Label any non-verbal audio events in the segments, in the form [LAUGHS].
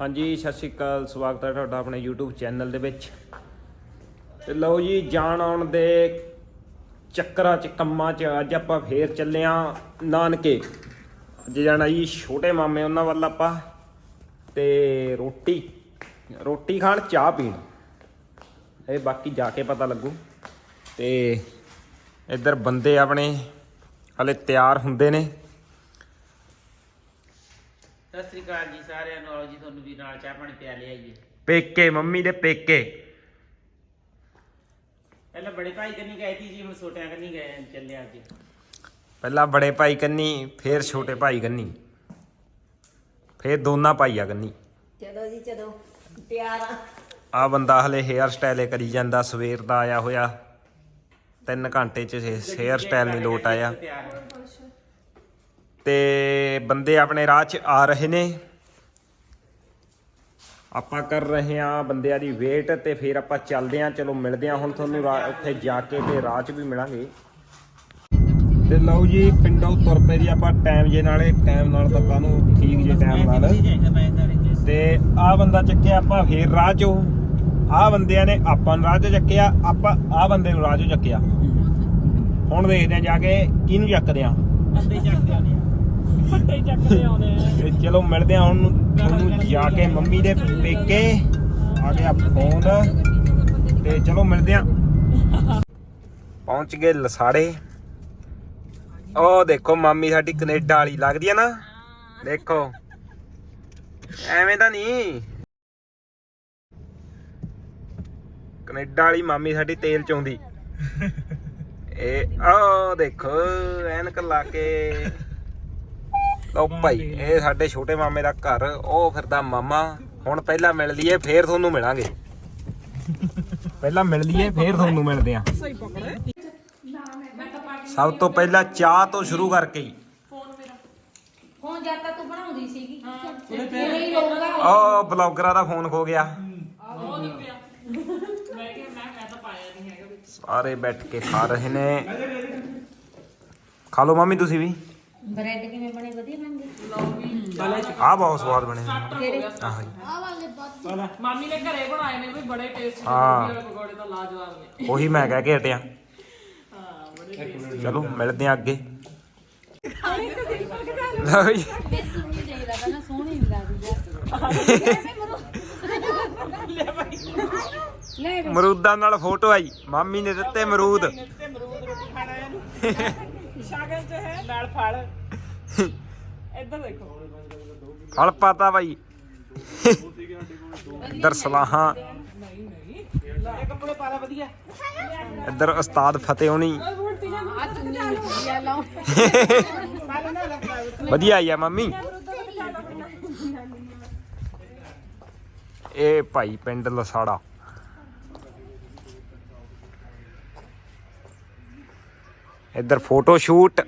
ਹਾਂਜੀ, ਸਤਿ ਸ਼੍ਰੀ ਅਕਾਲ, ਸਵਾਗਤ ਹੈ ਤੁਹਾਡਾ ਆਪਣੇ YouTube ਚੈਨਲ ਦੇ ਵਿੱਚ। ਤੇ ਲਓ ਜੀ, ਜਾਣ ਆਉਣ ਦੇ ਚੱਕਰਾਂ 'ਚ, ਕੰਮਾਂ 'ਚ ਅੱਜ ਆਪਾਂ ਫੇਰ ਚੱਲੇ ਆਂ ਨਾਨਕੇ। ਅੱਜ ਜਾਣਾ ਜੀ ਛੋਟੇ ਮਾਮੇ ਉਹਨਾਂ ਵੱਲ ਆਪਾਂ, ਤੇ ਰੋਟੀ ਰੋਟੀ ਖਾਣ, ਚਾਹ ਪੀਣ। ਇਹ ਬਾਕੀ ਜਾ ਕੇ ਪਤਾ ਲੱਗੂ। ਤੇ ਇੱਧਰ ਬੰਦੇ ਆਪਣੇ ਹਲੇ ਤਿਆਰ ਹੁੰਦੇ ਨੇ। ਸਤਿ ਸ੍ਰੀ ਅਕਾਲ ਜੀ ਸਾਰਿਆਂ ਨੂੰ। ਆਓ ਜੀ ਤੁਹਾਨੂੰ ਵੀ ਨਾਲ ਚਾਹ ਪਾਣੀ ਪਿਆ ਲਿਆ ਜੀ ਪੇਕੇ ਮੰਮੀ ਦੇ ਪੇਕੇ। ਪਹਿਲਾਂ ਬੜੇ ਭਾਈ ਕੰਨੀ ਗਏ ਸੀ ਜੀ ਹੁਣ ਛੋਟਿਆਂ ਕੰਨੀ ਗਏ ਚੱਲੇ ਅੱਜ। ਪਹਿਲਾਂ ਬੜੇ ਭਾਈ ਕੰਨੀ ਫੇਰ ਛੋਟੇ ਭਾਈ ਕੰਨੀ। ਫੇਰ ਦੋਨਾਂ ਭਾਈਆ ਕੰਨੀ। ਚਲੋ ਜੀ ਚਲੋ। ਤਿਆਰ ਆ। ਆ ਬੰਦਾ ਹਲੇ ਹੇਅਰ ਸਟਾਈਲ ਕਰੀ ਜਾਂਦਾ ਸਵੇਰ ਦਾ ਆਇਆ ਹੋਇਆ। 3 ਘੰਟੇ ਚ ਹੇਅਰ ਸਟਾਈਲ ਨਹੀਂ ਲੋਟ ਆਇਆ। ਤੇ ਬੰਦੇ ਆਪਣੇ ਰਾਹ 'ਚ ਆ ਰਹੇ ਨੇ। ਆਪਾਂ ਕਰ ਰਹੇ ਆ ਬੰਦਿਆਂ ਦੀ ਵੇਟ ਤੇ ਫਿਰ ਆਪਾਂ ਚੱਲਦੇ ਆ ਚਲੋ ਮਿਲਦੇ ਆ ਹੁਣ ਤੁਹਾਨੂੰ ਉੱਥੇ ਜਾ ਕੇ ਤੇ ਰਾਹ 'ਚ ਵੀ ਮਿਲਾਂਗੇ। ਤੇ ਲਓ ਜੀ, ਪਿੰਡੋਂ ਤੁਰ ਪਏ ਜੀ ਆਪਾਂ ਟਾਈਮ ਜੇ ਨਾਲੇ ਟਾਈਮ ਨਾਲ ਤਾਂ ਕਾਹਨੂੰ ਠੀਕ ਜੇ ਟਾਈਮ ਨਾਲ। ਤੇ ਆ ਬੰਦਾ ਚੱਕਿਆ ਆਪਾਂ ਫੇਰ ਰਾਹ 'ਚੋਂ। ਆ ਬੰਦਿਆਂ ਨੇ ਆਪਾਂ ਨੂੰ ਰਾਹ 'ਚੋਂ ਚੱਕਿਆ, ਆਪਾਂ ਆ ਬੰਦੇ ਨੂੰ ਰਾਹ 'ਚੋਂ ਚੱਕਿਆ। ਹੁਣ ਦੇਖਦੇ ਆ ਜਾ ਕੇ ਕਿਹਨੂੰ ਚੱਕਦੇ ਆ ਅੱਧੇ ਚੱਕਦੇ ਆਉਣੇ ਤੇ ਚਲੋ ਮਿਲਦੇ ਆ ਹੁਣ ਤੁਹਾਨੂੰ ਜਾ ਕੇ ਮੰਮੀ ਦੇ ਪੇਕੇ। ਆ ਗਿਆ ਫੋਨ। ਤੇ ਚਲੋ ਮਿਲਦੇ ਆ। ਪਹੁੰਚ ਗਏ ਲਸਾੜੇ। ਉਹ ਦੇਖੋ ਮਾਮੀ ਸਾਡੀ ਕੈਨੇਡਾ ਵਾਲੀ ਲੱਗਦੀ ਆ ਨਾ। ਦੇਖੋ। ਐਵੇਂ ਤਾਂ ਨਹੀਂ। ਕੈਨੇਡਾ ਵਾਲੀ ਮਾਮੀ ਸਾਡੀ ਤੇਲ ਚੋਂਦੀ। ਇਹ ਉਹ ਦੇਖੋ, ਐਨਕ ਲਾ ਕੇ। ਲਓ ਭਾਈ ਇਹ ਸਾਡੇ ਛੋਟੇ ਮਾਮੇ ਦਾ ਘਰ ਉਹ ਫਿਰਦਾ ਮਾਮਾ ਹੁਣ ਪਹਿਲਾਂ ਮਿਲ ਲਈਏ ਫੇਰ ਤੁਹਾਨੂੰ ਮਿਲਾਂਗੇ। ਪਹਿਲਾਂ ਮਿਲ ਲਈਏ ਫੇਰ ਤੁਹਾਨੂੰ ਮਿਲਦੇ ਆ। ਸਭ ਤੋਂ ਪਹਿਲਾਂ ਚਾਹ ਤੋਂ ਸ਼ੁਰੂ ਕਰਕੇ ਹੀ। ਹੁਣ ਜਦ ਤੱਕ ਤੂੰ ਬਣਾਉਂਦੀ ਸੀਗੀ। ਉਹ ਬਲੌਗਰਾਂ ਦਾ ਫੋਨ ਖੋ ਗਿਆ। ਸਾਰੇ ਬੈਠ ਕੇ ਖਾ ਰਹੇ ਨੇ। ਖਾ ਲਓ ਮੰਮੀ ਤੁਸੀਂ ਵੀ। ਬ੍ਰੈਡ ਕਿਵੇਂ ਬਣੇ? ਵਧੀਆ ਬਣ ਗਏ? ਆਹ ਬਹੁਤ ਸਵਾਦ ਬਣੇ ਕਿਹੜੇ? ਆਹ ਜੀ। ਮਾਮੀ ਨੇ ਘਰੇ ਬਣਾਏ ਨੇ ਵੀ ਬੜੇ ਟੇਸਟੀ ਹਾਂ। ਵਾਲੇ ਪਕੌੜੇ ਤਾਂ ਲਾਜਵਾਬ ਨੇ। ਉਹੀ ਮੈਂ ਕਹਿ ਕੇ ਹਟਿਆ। ਚਲੋ ਮਿਲਦੇ ਆ ਅੱਗੇ। ਲਓ ਜੀ। ਮਰੂਦਾਂ ਨਾਲ ਫੋਟੋ ਆਈ। ਮਾਮੀ ਨੇ ਦਿੱਤੇ ਮਰੂਦ। ਤੇ ਮਰੂਦ ਰੋਟੀ ਖਾਣਾ ਇਹਨੂੰ [LAUGHS] ਹੈ ਨਾਲ ਫਲ ਇੱਧਰ ਦੇਖੋ। ਫਲ ਪਾਤਾ ਭਾਈ ਇੱਧਰ ਸਲਾਹਾਂ। ਇਹ ਕੱਪੜੇ ਪਾ ਲੈ ਵਧੀਆ। ਇੱਧਰ ਉਸਤਾਦ ਫਤਿਹ ਹੋਣੀ। ਵਧੀਆ ਆਈ ਆ ਮੰਮੀ। ਇਹ ਭਾਈ ਪਿੰਡ ਲਸਾੜਾ। ਇੱਧਰ ਫੋਟੋ ਸ਼ੂਟ।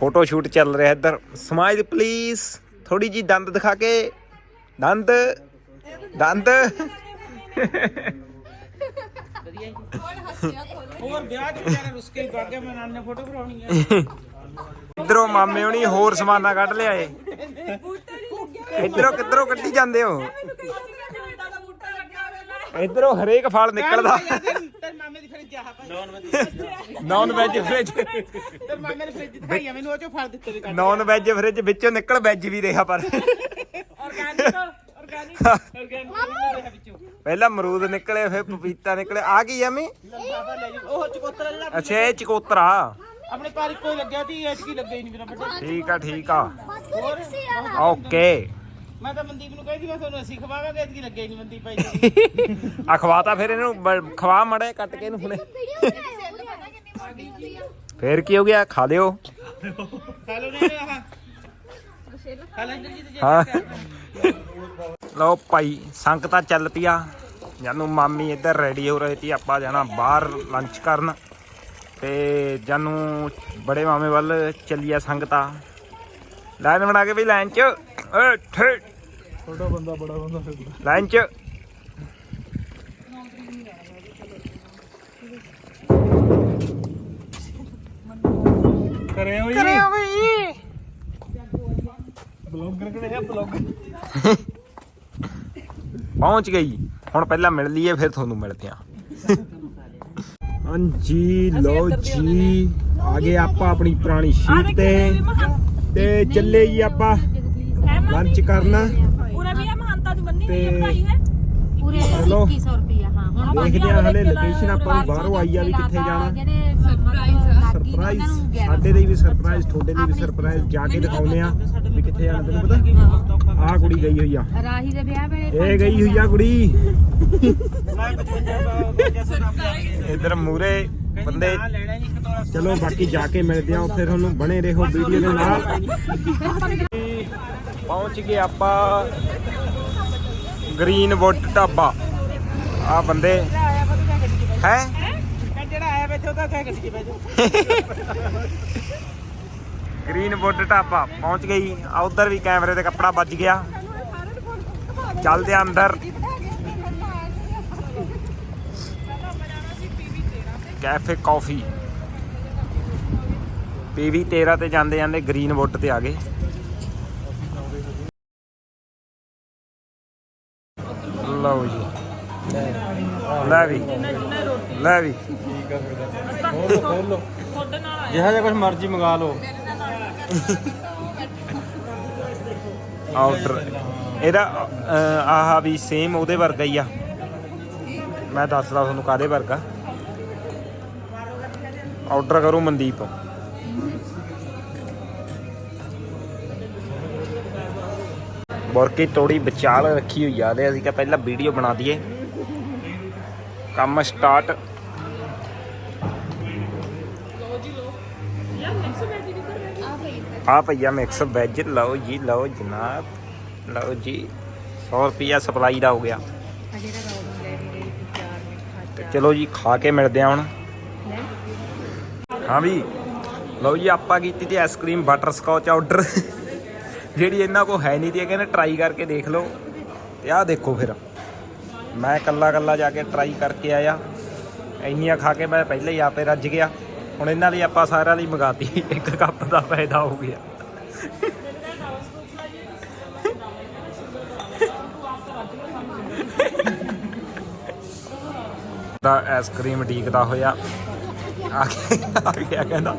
ਫੋਟੋ ਸ਼ੂਟ ਚੱਲ ਰਿਹਾ ਇੱਧਰ। ਸਮਾਈਲ ਪਲੀਜ਼ ਥੋੜੀ ਜੀ ਦੰਦ ਦਿਖਾ ਕੇ। ਦੰਦ ਦੰਦ। ਹੋਰ ਵਿਆਹ ਚ ਵਿਚਾਰੇ ਰੁਸਕੇ ਹੀ ਪਾ ਕੇ ਮੈਂ ਨਾਨੇ ਫੋਟੋ ਕਰਾਉਣੀ ਆ। ਇਧਰੋਂ ਮਾਮੇ ਹੁਣੀ ਹੋਰ ਸਮਾਨਾ ਕੱਢ ਲਿਆਏ ਇਧਰੋਂ ਕਿੱਧਰੋਂ ਕੱਢੀ ਜਾਂਦੇ ਹੋ? ਇਧਰੋਂ ਹਰੇਕ ਫਲ ਨਿਕਲਦਾ। ਮਾਮੇ ਦੀ ਫਰਿੱਜ ਆ ਭਾਈ। ਨੌਨ ਵਜ ਨਾਨ ਵੈਜ ਫ੍ਰਿਜ। ਤੇ ਮਾਮੇ ਨੇ ਫਰਿੱਜ ਦਿਖਾਈ ਆ ਮੈਨੂੰ ਉਹ ਚੋਂ ਫਲ ਦਿੱਤੇ ਵੀ ਕੱਢ ਨਾਨ ਵੈਜ ਫ੍ਰਿਜ ਵਿੱਚੋਂ ਨਿਕਲ ਵੈਜ ਵੀ ਰਿਹਾ ਪਰ। ਆਰਗੈਨਿਕ ਆਰਗੈਨਿਕ ਆਰਗੈਨਿਕ ਵਿੱਚੋਂ। ਪਹਿਲਾਂ ਅਮਰੂਦ ਨਿਕਲੇ ਫਿਰ ਪਪੀਤਾ ਨਿਕਲੇ। ਆ ਕੀ ਐਵੇਂ ਲਫਾਫਾ ਲੈ ਜਾਓ। ਉਹ ਚਕੋਤਰਾ ਜਿਹੜਾ ਅੱਛਾ ਇਹ ਚਕੋਤਰਾ। ਆਪਣੇ ਪਾਰੀ ਕੋਈ ਲੱਗਿਆ ਤੀ ਐਚ ਕੀ ਲੱਗੇ ਹੀ ਨਹੀਂ ਮੇਰਾ ਵੱਡਾ। ਠੀਕ ਆ ਠੀਕ ਆ। ਓਕੇ। ਮੈਂ ਤਾਂ ਮਨਦੀਪ ਨੂੰ ਕਹਿੰਦੀ ਮੈਂ ਤੁਹਾਨੂੰ ਅਸੀਂ ਖਵਾਵਾਂਗੇ ਐਤਕੀ ਲੱਗੇ ਨਹੀਂ ਮਨਦੀਪ ਭਾਈ ਆ ਖਵਾਤਾ ਫਿਰ ਇਹਨੂੰ ਬ- ਖਵਾ ਮੜੇ ਕੱਟ ਕੇ ਇਹਨੂੰ ਹੁਣੇ ਫੇਰ ਕੀ ਹੋ ਗਿਆ ਖਾ ਲਿਓ ਖਾ ਲਓ ਨੇ ਆਹ ਖਾ ਲੈ ਜੀ ਤੇ ਹਾਂ ਲਓ ਭਾਈ ਸੰਗਤਾਂ ਚੱਲ ਪਈਆਂ ਜਾਨੂੰ ਮਾਮੀ ਇੱਧਰ ਰੈਡੀ ਹੋ ਰਹੇ ਸੀ ਆਪਾਂ ਜਾਣਾ ਬਾਹਰ ਲੰਚ ਕਰਨ ਤੇ ਜਾਨੂੰ ਬੜੇ ਮਾਮੇ ਵੱਲ ਚੱਲੀਆ ਸੰਗਤਾਂ ਲਾਈਨ ਬਣਾ ਕੇ ਵੀ ਲਾਈਨ ਚ ਓਏ ਠੇ ਛੋਟਾ ਬੰਦਾ ਬੜਾ ਬੰਦਾ ਲਾਈਨ ਚ ਕਰਿਓ ਕਰਿਓ ਵੀ ਬਲੌਗਰ ਕਿਹੜੇ ਆ? ਬਲੌਗਰ। ਪਹੁੰਚ ਗਈ। ਹੁਣ ਪਹਿਲਾਂ ਮਿਲ ਲਈਏ ਫਿਰ ਤੁਹਾਨੂੰ ਮਿਲਦੇ ਆ ਹਾਂਜੀ ਲੋ ਜੀ। ਆ ਗਏ ਆਪਾਂ ਆਪਣੀ ਪੁਰਾਣੀ ਸ਼ੀਟ ਤੇ। ਤੇ ਚੱਲੇ ਜੀ ਆਪਾਂ ਲੰਚ ਕਰਨਾ ਪੂਰਾ ਵੀ ਆ ਮਹੰਤਾ ਦੀ ਬੰਨੀ ਤੇ ਪੂਰੇ ਚਲੋ। 2100 ਰੁਪਿਆ ਹਾਂ। ਹੁਣ ਦੇਖਦੇ ਆ ਹਲੇ ਲੋਕੇਸ਼ਨ ਆਪਾਂ ਨੂੰ ਬਾਹਰੋਂ ਆਈ ਆ ਵੀ ਕਿੱਥੇ ਜਾਣਾ। ਜਿਹੜੇ ਸਰਪ੍ਰਾਈਜ਼ ਸਾਡੇ ਲਈ ਵੀ ਸਰਪ੍ਰਾਈਜ਼ ਤੁਹਾਡੇ ਲਈ ਵੀ ਸਰਪ੍ਰਾਈਜ਼ ਜਾ ਕੇ ਦਿਖਾਉਨੇ ਆ ਵੀ ਕਿੱਥੇ ਜਾਣਾ ਤੈਨੂੰ ਪਤਾ? ਆਹ ਕੁੜੀ ਗਈ ਹੋਈ ਆ। ਰਾਹੀ ਦੇ ਵਿਆਹ ਵੇਲੇ ਇਹ ਗਈ ਹੋਈ ਆ ਕੁੜੀ। ਮੈਂ 55 ਇਧਰ ਮੂਰੇ ਬੰਦੇ ਚਲੋ ਬਾਕੀ ਜਾ ਕੇ ਮਿਲਦੇ ਆ ਉੱਥੇ ਤੁਹਾਨੂੰ ਬਣੇ ਰਹੋ ਵੀਡੀਓ ਦੇ ਨਾਲ। ਪਹੁੰਚ ਗਏ ਆਪਾਂ। ਗ੍ਰੀਨਵੁੱਡ ਢਾਬਾ। ਆ ਬੰਦੇ। ਹੈ? ਜਿਹੜਾ ਆਇਆ ਬੈਠੇ ਉਹਦਾ ਕਹਿ ਗੱਡੀ ਬੈਠੇ ਗ੍ਰੀਨਵੁੱਡ ਢਾਬਾ ਪਹੁੰਚ ਗਈ। ਆ ਉਧਰ ਵੀ ਕੈਮਰੇ ਤੇ ਕੱਪੜਾ ਵੱਜ ਗਿਆ। ਚੱਲਦੇ ਆ ਅੰਦਰ। ਕੈਫੇ ਕਾਫੀ ਪੀਵੀ 13 ਤੇ ਜਾਂਦੇ ਜਾਂਦੇ ਗ੍ਰੀਨਵੁੱਡ ਤੇ ਆ ਗਏ। ਲਓ ਜੀ। ਲੈ ਵੀ। ਲੈ ਵੀ। ਜਿਹੜਾ ਜਿਹਾ ਕੁਝ ਮਰਜ਼ੀ ਮੰਗਾ ਲਓ। ਆਰਡਰ ਇਹਦਾ ਆਹ ਵੀ ਸੇਮ ਉਹਦੇ ਵਰਗਾ ਹੀ ਆ। ਮੈਂ ਦੱਸਦਾ ਤੁਹਾਨੂੰ ਕਾਦੇ ਵਰਗਾ। ਆਰਡਰ ਕਰੋ ਮਨਦੀਪ। ਬੋਰਕੀ ਤੋੜੀ ਵਿਚਾਲ ਰੱਖੀ ਹੋਈ ਆ ਤੇ ਅਸੀਂ ਕਿਹਾ ਪਹਿਲਾਂ ਵੀਡੀਓ ਬਣਾ ਦਈਏ। ਕੰਮ ਸਟਾਰਟ ਆ ਭਈਆ ਮਿਕਸ ਵੈਜ ਲਓ ਜੀ ਲਓ ਜਨਾਬ ਲਓ ਜੀ 100 ਰੁਪਿਆ ਸਪਲਾਈ ਦਾ ਹੋ ਗਿਆ। ਚਲੋ ਜੀ ਖਾ ਕੇ ਮਿਲਦੇ ਆ ਹੁਣ। ਹਾਂ? ਵੀ ਲਓ ਜੀ ਆਪਾਂ ਕੀਤੀ ਤੇ ਆਈਸਕ੍ਰੀਮ ਬਟਰ ਸਕੌਚ ਆਰਡਰ ਜਿਹੜੀ ਇਹਨਾਂ ਕੋ ਹੈ ਨਹੀਂ ਤੀ ਕਹਿੰਦੇ ਟਰਾਈ ਕਰਕੇ ਦੇਖ ਲਓ। ਤੇ ਆਹ ਦੇਖੋ ਫਿਰ। ਮੈਂ ਕੱਲਾ ਕੱਲਾ ਜਾ ਕੇ ਟਰਾਈ ਕਰਕੇ ਆਇਆ। ਇੰਨੀਆਂ ਖਾ ਕੇ ਮੈਂ ਪਹਿਲਾਂ ਹੀ ਆਪੇ ਰੱਜ ਗਿਆ। ਹੁਣ ਇਹਨਾਂ ਲਈ ਆਪਾਂ ਸਾਰਿਆਂ ਲਈ ਮੰਗਾਤੀ। ਇੱਕ ਕੱਪ ਦਾ ਫਾਇਦਾ ਹੋ ਗਿਆ। ਦਾ ਆਈਸਕ੍ਰੀਮ ਡੀਕਦਾ ਹੋਇਆ। ਆ ਗਿਆ ਆ ਗਿਆ ਕਹਿੰਦਾ।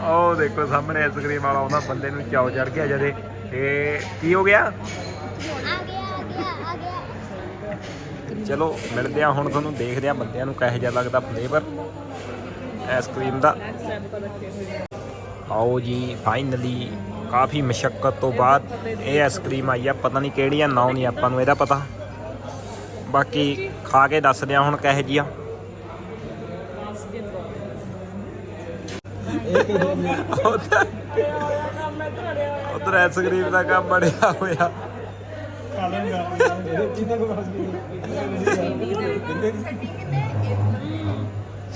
ਉਹ ਦੇਖੋ ਸਾਹਮਣੇ ਆਈਸਕ੍ਰੀਮ ਵਾਲਾ ਆਉਂਦਾ ਬੰਦੇ ਨੂੰ ਚਾਉ ਚੜ ਗਿਆ ਜਦੇ। ਤੇ ਕੀ ਹੋ ਗਿਆ? ਚਲੋ, ਮਿਲਦੇ ਆ ਹੁਣ ਤੁਹਾਨੂੰ, ਦੇਖਦੇ ਆ ਬੰਦਿਆਂ ਨੂੰ ਕਿਹੋ ਜਿਹਾ ਲੱਗਦਾ ਫਲੇਵਰ ਆਈਸਕ੍ਰੀਮ ਦਾ। ਆਓ ਜੀ ਫਾਈਨਲੀ ਕਾਫੀ ਮੁਸ਼ਕਲ ਤੋਂ ਬਾਅਦ ਇਹ ਆਈਸਕ੍ਰੀਮ ਆਈ ਆ, ਪਤਾ ਨਹੀਂ ਕਿਹੜੀ ਆ ਨਾਂ ਨਹੀਂ ਆਪਾਂ ਨੂੰ ਇਹਦਾ ਪਤਾ। ਬਾਕੀ ਖਾ ਕੇ ਦੱਸਦੇ ਆ ਹੁਣ ਕਿਹੋ ਜੀ ਆ ਉਧਰ ਗਰੀਬ ਦਾ ਕੰਮ ਬੜਿਆ ਹੋਇਆ।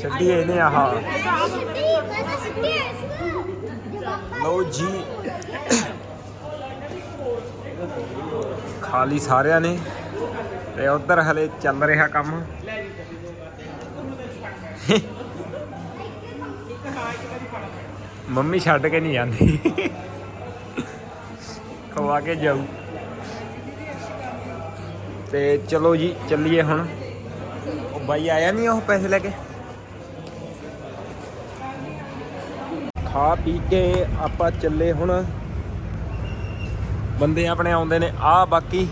ਛੱਡੀ ਇਹਨੇ ਆਹ। ਲਓ ਜੀ। ਖਾਲੀ ਸਾਰਿਆਂ ਨੇ ਤੇ ਉਧਰ ਹਲੇ ਚੱਲ ਰਿਹਾ ਕੰਮ। ਮੰਮੀ ਛੱਡ ਕੇ ਨਹੀਂ ਜਾਂਦੀ। ਖਵਾ ਕੇ ਜਾਊ। ਤੇ ਚਲੋ ਜੀ, ਚੱਲੀਏ ਹੁਣ। ਉਹ ਬਾਈ ਆਇਆ ਨਹੀਂ ਉਹ ਪੈਸੇ ਲੈ ਕੇ? ਖਾ ਪੀ ਕੇ ਆਪਾਂ ਚੱਲੇ ਹੁਣ। ਬੰਦੇ ਆਪਣੇ ਆਉਂਦੇ ਨੇ। ਆ ਬਾਕੀ।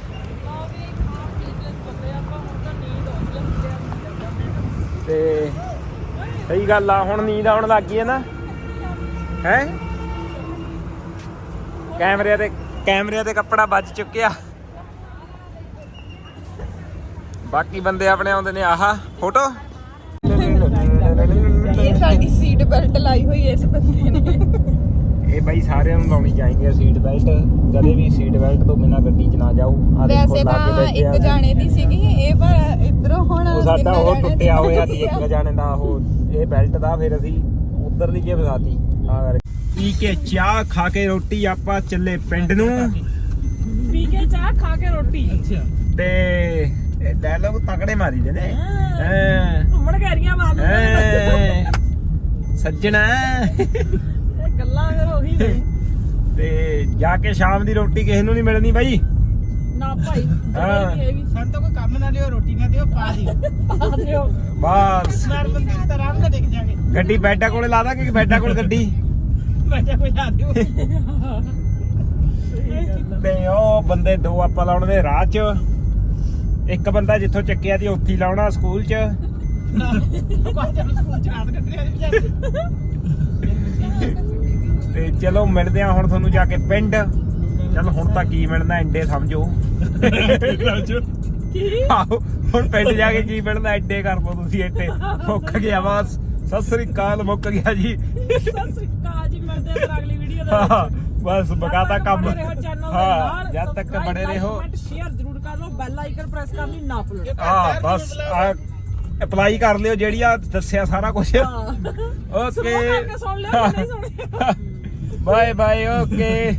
ਤੇ ਸਹੀ ਗੱਲ ਆ, ਹੁਣ ਨੀਂਦ ਆਉਣ ਲੱਗ ਗਈ ਹੈ ਨਾ। ਹੈ? ਕੈਮਰੇ ਤੇ ਕੈਮਰੇ ਤੇ ਕੱਪੜਾ ਵੱਜ ਚੁੱਕਿਆ। ਬਾਕੀ ਬੰਦੇ ਆਪਣੇ ਆਉਂਦੇ ਨੇ, ਆਹਾ, ਫੋਟੋ? ਇਹ ਸਾਡੀ ਸੀਟ ਬੈਲਟ ਲਾਈ ਹੋਈ ਇਸ ਬੰਦੇ ਨੇ। ਇਹ ਬਾਈ ਸਾਰਿਆਂ ਨੂੰ ਲਾਉਣੀ ਚਾਹੀਦੀ ਹੈ ਸੀਟ ਬੈਲਟ ਕਦੇ ਵੀ ਸੀਟ ਬੈਲਟ ਤੋਂ ਬਿਨਾ ਗੱਡੀ 'ਚ ਨਾ ਜਾਓ। ਆਹ ਦੇਖੋ ਵੈਸੇ ਲਾਗੇ ਤਾਂ ਬੈਠੇ ਆ। ਇੱਕ ਜਾਣੇ ਦੀ ਸੀਗੀ ਇਹ ਪਰ ਇਧਰੋਂ ਹੁਣ ਉਹ ਸਾਡਾ ਉਹ ਟੁੱਟਿਆ ਹੋਇਆ ਸੀ ਇੱਕ ਜਾਣੇ ਦਾ ਉਹ ਇਹ ਬੈਲਟ ਦਾ ਫਿਰ ਅਸੀਂ ਫਸਾਤੀ ਕਰਕੇ। ਪੀ ਕੇ ਚਾਹ ਖਾ ਕੇ ਰੋਟੀ ਆਪਾਂ ਚੱਲੇ ਪਿੰਡ ਨੂੰ। ਪੀ ਕੇ ਚਾਹ ਖਾ ਕੇ ਰੋਟੀ। ਤੇ ਇਹ ਡਾਇਲੌਗ ਤਕੜੇ ਮਾਰੀ ਦੇ ਨੇ। ਹੈਂ। ਘੁੰਮਣ ਘੇਰੀਆਂ ਹੈਂ। ਸੱਜਣਾ। ਗੱਲਾਂ ਫਿਰ ਉਹੀ ਨੇ। ਤੇ ਜਾ ਕੇ ਸ਼ਾਮ ਦੀ ਰੋਟੀ ਕਿਸੇ ਨੂੰ ਨਹੀਂ ਮਿਲਣੀ ਬਾਈ। ਨਾ ਭਾਈ ਹਾਂ। ਇਹ ਵੀ ਸਾਨੂੰ ਤਾਂ ਕੋਈ ਕੰਮ ਨਾ ਲਿਓ ਰੋਟੀ ਨਾ ਦਿਓ ਪਾ ਦਿਓ। ਪਾ ਦਿਓ। ਬਸ। ਮਾਰ ਬੰਦੀ ਤਾਂ ਆਰਾਮ ਨਾਲ ਡਿੱਗ ਜਾਗੇ। ਗੱਡੀ ਬੈਡਾਂ ਕੋਲੇ ਲਾ ਦਾਂਗੇ ਕਿ ਬੈਡਾਂ ਕੋਲ ਗੱਡੀ? ਬੈਠਾ ਕੋਈ ਆ ਦਿਓ। ਤੇ ਉਹ ਬੰਦੇ ਦੋ ਆਪਾਂ ਲਾਉਣ ਦੇ ਰਾਹ 'ਚ। ਇੱਕ ਬੰਦਾ ਜਿੱਥੋਂ ਚੱਕਿਆ ਦੀ ਉੱਥੇ ਲਾਉਣਾ ਸਕੂਲ 'ਚ। ਕੋਈ ਚੱਲ ਸਕੂਲ ਚ ਰਾਤ ਕੱਢਣੀ ਆ ਤੇ ਚਲੋ ਮਿਲਦੇ ਆ ਹੁਣ ਤੁਹਾਨੂੰ ਜਾ ਕੇ ਪਿੰਡ। ਚਲ ਹੁਣ ਤਾਂ ਕੀ ਮਿਲਣਾ ਐਂਡੇ ਸਮਝੋ। ਆਹੋ ਹੁਣ ਪਿੰਡ ਜਾ ਕੇ ਕੀ ਮਿਲਣਾ ਐਡੇ ਕਰ ਪੋ ਤੁਸੀਂ ਐਡੇ ਮੁੱਕ ਗਿਆ ਬਸ। ਸਤਿ ਸ੍ਰੀ ਅਕਾਲ ਮੁੱਕ ਗਿਆ ਜੀ। ਸਤਿ ਸ੍ਰੀ ਅਕਾਲ ਜੀ ਮਿਲਦੇ ਫਿਰ ਅਗਲੀ ਵੀਡੀਓ ਦੇ ਬਸ ਬਕਾਤਾ ਕੰਮ। ਹਾਂ ਜਦ ਤੱਕ ਬਣੇ ਰਹੋ। ਕਮੈਂਟ ਸ਼ੇਅਰ ਜ਼ਰੂਰ ਕਰ ਲਓ ਬੈਲ ਆਈਕਨ ਪ੍ਰੈਸ ਕਰਨੀ ਨਾ ਭੁੱਲੋ। ਹਾਂ ਬਸ ਅਪਲਾਈ ਕਰ ਲਿਓ ਜਿਹੜੀ ਆ ਦੱਸਿਆ ਸਾਰਾ ਕੁਝ ਓਕੇ ਸੁਣ ਲਿਓ ਨਹੀਂ ਸੁਣਿਆ? [LAUGHS] bye bye okay.